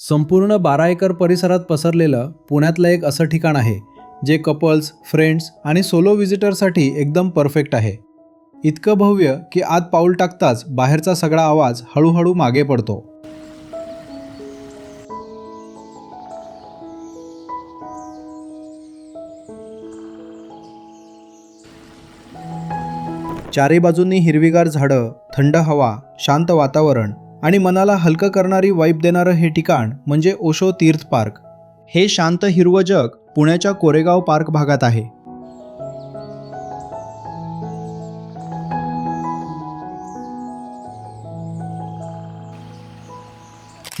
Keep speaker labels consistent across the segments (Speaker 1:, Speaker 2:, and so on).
Speaker 1: संपूर्ण बारा एकर परिसरात पसरलेलं पुण्यातलं एक असं ठिकाण आहे जे कपल्स फ्रेंड्स आणि सोलो व्हिजिटरसाठी एकदम परफेक्ट आहे. इतकं भव्य की आत पाऊल टाकताच बाहेरचा सगळा आवाज हळूहळू मागे पडतो. चारी बाजूंनी हिरवीगार झाडं थंड हवा शांत वातावरण आणि मनाला हलकं करणारी वाईब देणारं हे ठिकाण म्हणजे ओशो तीर्थ पार्क. हे शांत हिरवं जग पुण्याच्या कोरेगाव पार्क भागात आहे.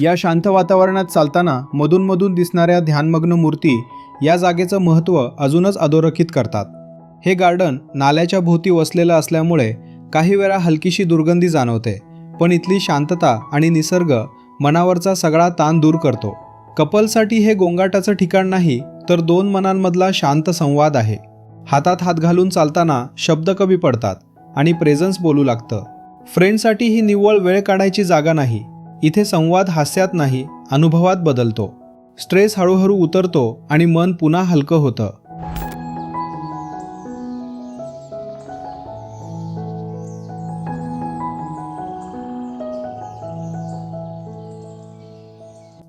Speaker 1: या शांत वातावरणात चालताना मधूनमधून दिसणाऱ्या ध्यानमग्न मूर्ती या जागेचं महत्त्व अजूनच अधोरेखित करतात. हे गार्डन नाल्याच्या भोवती वसलेलं असल्यामुळे काही वेळा हलकीशी दुर्गंधी जाणवते. पण इथली शांतता आणि निसर्ग मनावरचा सगळा ताण दूर करतो. कपलसाठी हे गोंगाटाचं ठिकाण नाही तर दोन मनांमधला शांत संवाद आहे. हातात हात घालून चालताना शब्द कमी पडतात आणि प्रेझन्स बोलू लागतं. फ्रेंडसाठी ही निव्वळ वेळ काढायची जागा नाही. इथे संवाद हास्यात नाही अनुभवात बदलतो. स्ट्रेस हळूहळू उतरतो आणि मन पुन्हा हलकं होतं.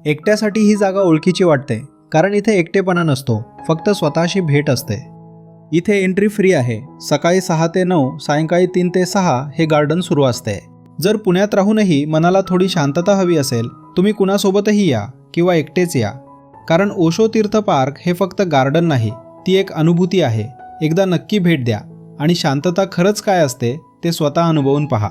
Speaker 1: एकट्यासाठी ही जागा ओळखीची वाटते कारण इथे एकटेपणा नसतो फक्त स्वतःशी भेट असते. इथे एंट्री फ्री आहे. सकाळी सहा ते नऊ सायंकाळी तीन ते सहा हे गार्डन सुरू असते. जर पुण्यात राहूनही मनाला थोडी शांतता हवी असेल तुम्ही कुणासोबतही या किंवा एकटेच या. कारण ओशो तीर्थ पार्क हे फक्त गार्डन नाही ती एक अनुभूती आहे. एकदा नक्की भेट द्या आणि शांतता खरंच काय असते ते स्वतः अनुभवून पहा.